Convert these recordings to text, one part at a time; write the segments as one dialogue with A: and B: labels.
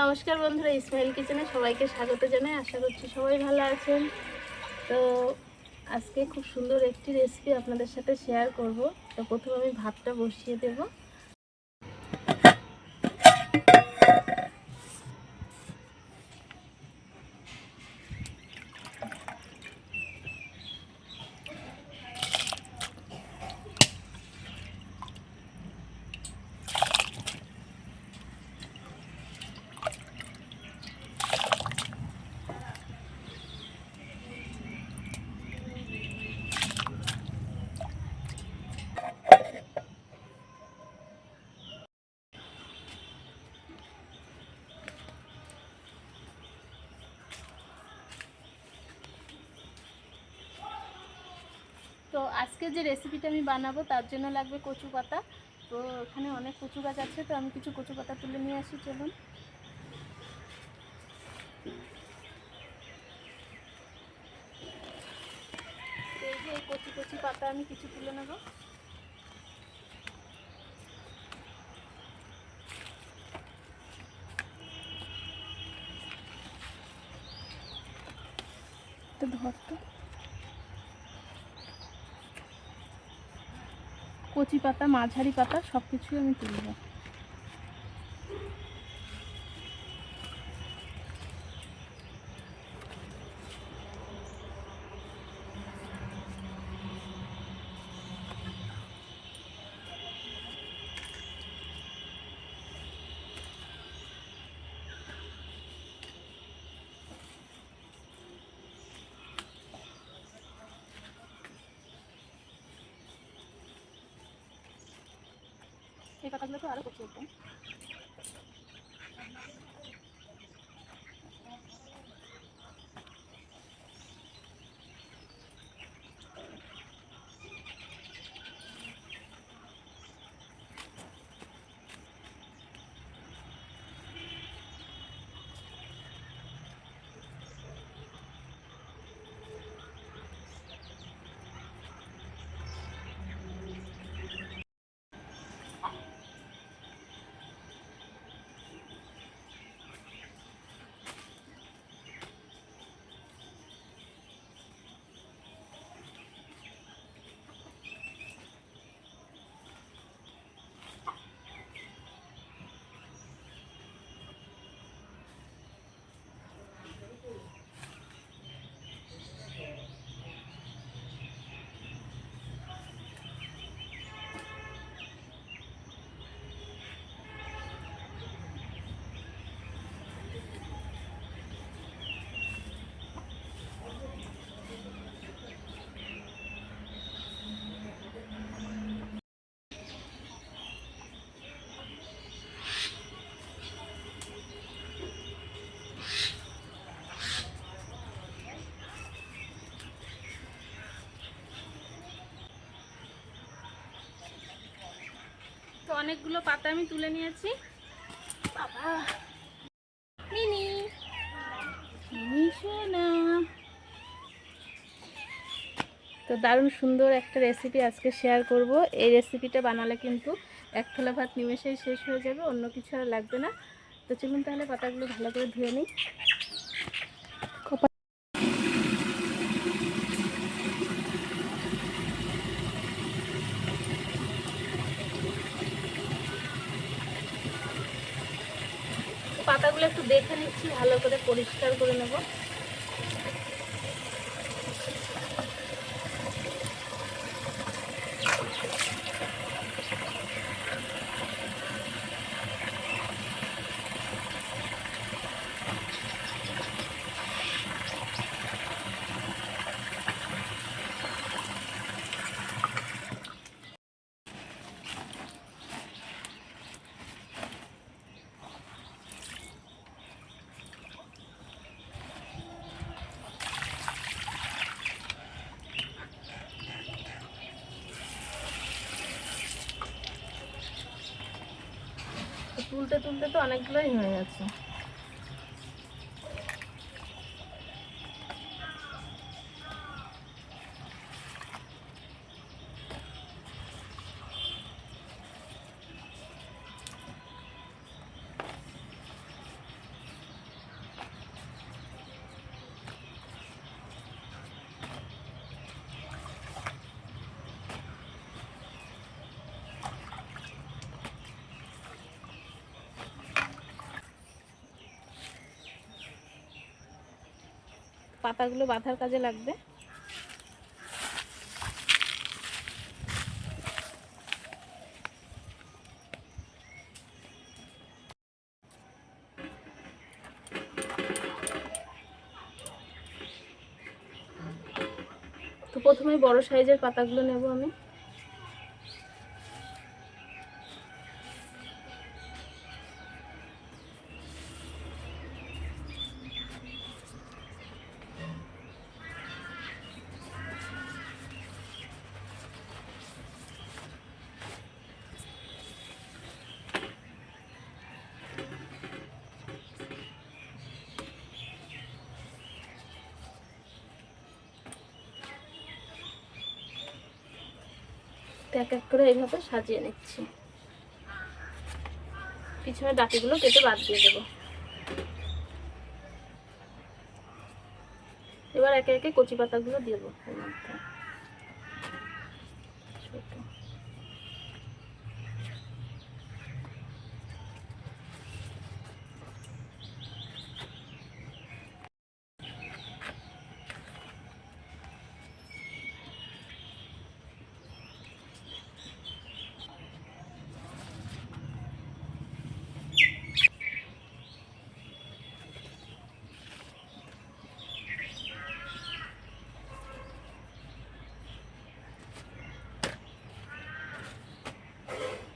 A: নমস্কার বন্ধুরা, ইসমাইল কিচেনে সবাইকে স্বাগত জানাই। আশা করছি সবাই ভালো আছেন। তো আজকে খুব সুন্দর একটি রেসিপি আপনাদের সাথে শেয়ার করব। তো প্রথমে আমি ভাতটা বসিয়ে দেব তো আজকে যে রেসিপিটা আমি বানাবো তার জন্য লাগবে কচু পাতা। তো এখানে অনেক কচু গাছ আছে, তো আমি কিছু কচু পাতা তুলে নিয়ে আসি, চলুন। কচি কচি পাতা আমি কিছু তুলে নেব। তো কচি পাতা মাঝারি পাতা সব কিছুই আমি তুলব। এই কথাগুলোকে আরও কচি একদম অনেকগুলো পাতা আমি তুলে নিয়েছি। তো দারুণ সুন্দর একটা রেসিপি আজকে শেয়ার করব। এই রেসিপিটা বানালে কিন্তু এক থালা ভাত নিমেষেই শেষ হয়ে যাবে, অন্য কিছু আর লাগবে না। তো চলুন তাহলে পাতাগুলো ভালো করে ধুয়ে নিই পাতাগুলো একটু দেখে নিচ্ছি ভালো করে পরিষ্কার করে নেব। তুলতে তুলতে তো অনেকগুলোই হয়ে গেছে। পাতাগুলো বাঁধার কাজে লাগবে। তো প্রথমে বড় সাইজের পাতাগুলো নেব আমি। তো এক এক করে এইভাবে সাজিয়ে নিচ্ছি। পিছনের ডাটিগুলো কেটে বাদ দিয়ে দেবো। এবার একে একে কচি পাতাগুলো দেবো এর মধ্যে ছোট।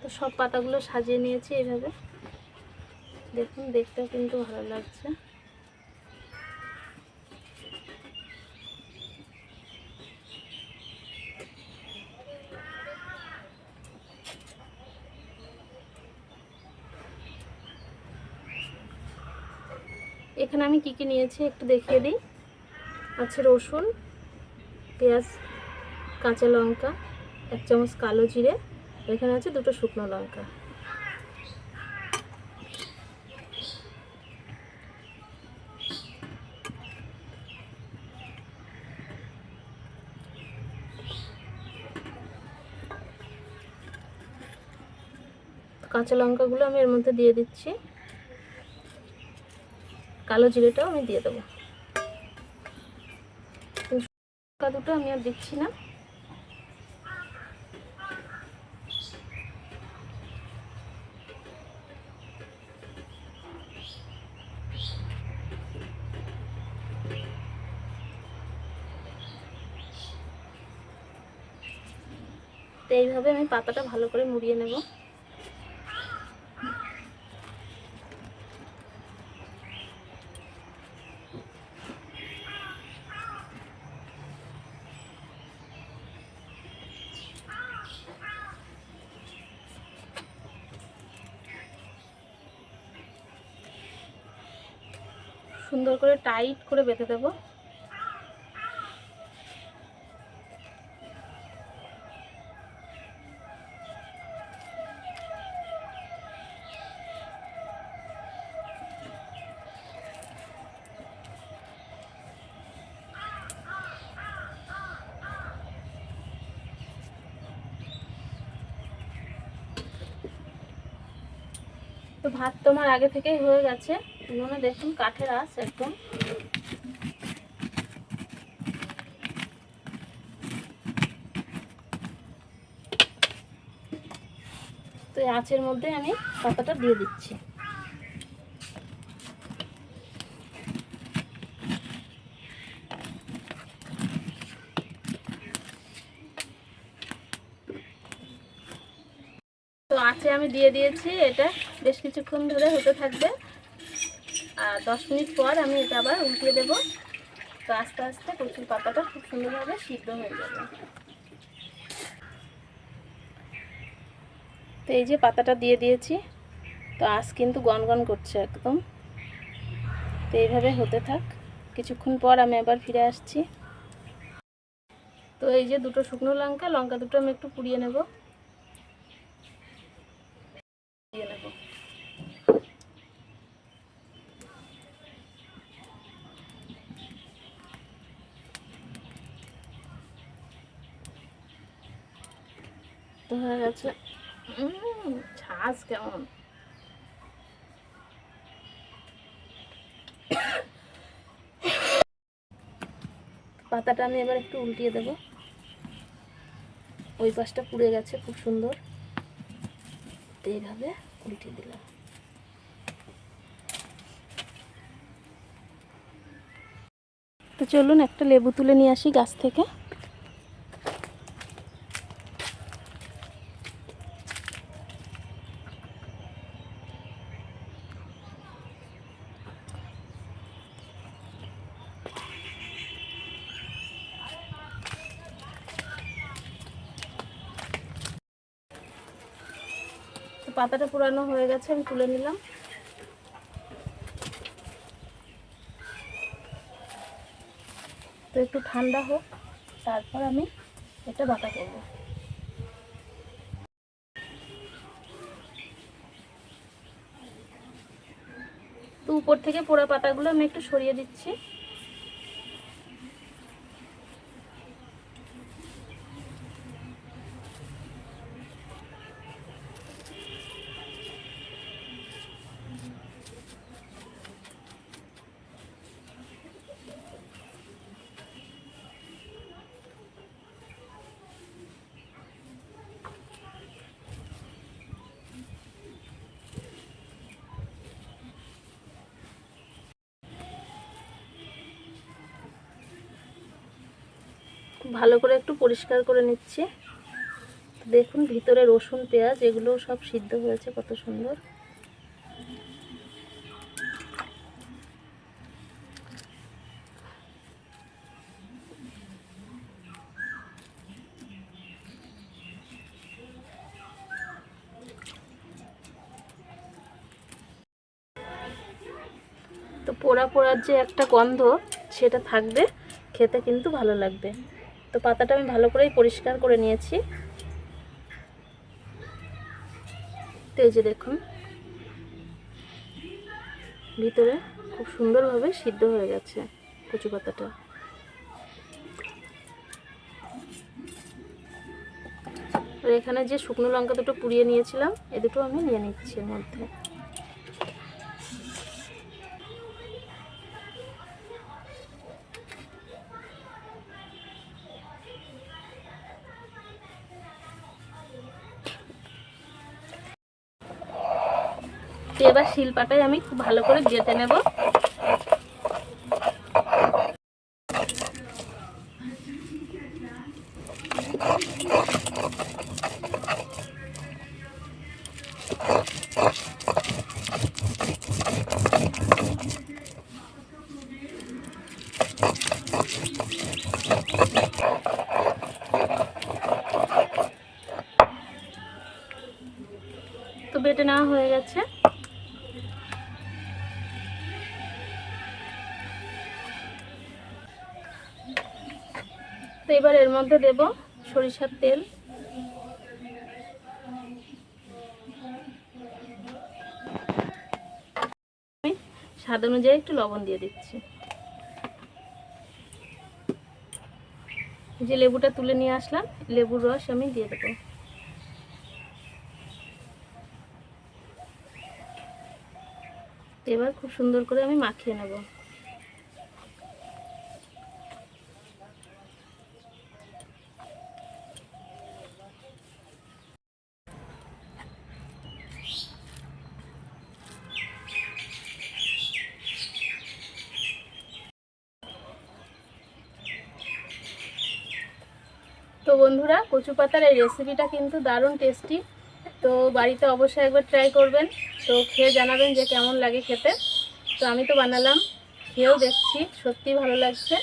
A: তো সব পাতাগুলো সাজিয়ে নিয়েছি এইভাবে দেখুন, দেখতেও কিন্তু ভালো লাগছে। এখানে আমি কি কি নিয়েছি একটু দেখিয়ে দিই। আছে রসুন, পেঁয়াজ, কাঁচা লঙ্কা, এক চামচ কালো জিরে এখানে আছে দুটো শুকনো লঙ্কা। কাঁচা লঙ্কাগুলো আমি এর মধ্যে দিয়ে দিচ্ছি। কালো জিরেটাও আমি দিয়ে দেবো। লঙ্কা দুটো আমি আর দিচ্ছি না। তো এইভাবে আমি পাতাটা ভালো করে মুড়িয়ে নেব। সুন্দর করে টাইট করে বেঁধে দেবো। তো ভাত তোমার আগে থেকেই হয়ে গেছে। উনুনে দেখুন কাঠের আস একদম। তো আঁচের মধ্যে আমি পাতাটা দিয়ে দিচ্ছি। তো আছে, আমি দিয়ে দিয়েছি এটা। বেশ কিছুক্ষণ ধরে হতে থাকবে। আর দশ মিনিট পর আমি এটা আবার উল্টিয়ে দেবো। তো আস্তে আস্তে কচুর পাতাটা খুব সুন্দরভাবে সিদ্ধ হয়ে যাবে। তো এই যে পাতাটা দিয়ে দিয়েছি, তো আঁচ কিন্তু গনগন করছে একদম। তো এইভাবে হতে থাক। কিছুক্ষণ পর আমি আবার ফিরে আসছি। তো এই যে দুটো শুকনো লঙ্কা লঙ্কা দুটো আমি একটু পুড়িয়ে নেব দিয়ে নেব তো হয়ে গেছে। ঝাঁজ কেমন? পাতাটা আমি এবার একটু উল্টিয়ে দেব। ওই পাশটা পুড়ে গেছে খুব সুন্দর। এইভাবে উল্টিয়ে দিলাম। তো চলুন একটা লেবু তুলে নিয়ে আসি গাছ থেকে। পাতাটা পুরানো হয়ে গেছে, আমি তুলে নিলাম। তো একটু ঠান্ডা হোক, তারপর আমি এটা বাটা করব। তো উপর থেকে পোড়া পাতাগুলো আমি একটু সরিয়ে দিচ্ছি। ভালো করে একটু পরিষ্কার করে নিচ্ছি। দেখুন, ভিতরে রসুন, পেঁয়াজ, এগুলো সব সিদ্ধ হয়েছে, কত সুন্দর। তো পোড়া পোড়ার যে একটা গন্ধ, সেটা থাকবে, খেতে কিন্তু ভালো লাগবে। তো পাতাটা আমি ভালো করেই পরিষ্কার করে নিয়েছি। তো এই যে দেখুন। ভিতরে খুব সুন্দরভাবে সিদ্ধ হয়ে গেছে কচু পাতাটা। আর এখানে যে শুকনো লঙ্কা দুটো পুড়িয়ে নিয়েছিলাম, এ দুটো আমি নিয়ে নিচ্ছি এর মধ্যে। এবার শিলপাটায় আমি খুব ভালো করে গেঁথে নেব। তো এবার এর মধ্যে দেব সরিষার তেল। স্বাদ অনুযায়ী একটু লবণ দিয়ে দিচ্ছি। যে লেবুটা তুলে নিয়ে আসলাম, লেবুর রস আমি দিয়ে দেবো। এবার খুব সুন্দর করে আমি মাখিয়ে নেব। তো বন্ধুরা, কচু পাতার এই রেসিপিটা কিন্তু দারুণ টেস্টি তো বাড়িতে অবশ্যই একবার ট্রাই করবেন। তো খেয়ে জানাবেন যে কেমন লাগে খেতে। তো আমি তো বানালাম, খেয়েও দেখছি সত্যি ভালো লাগছে।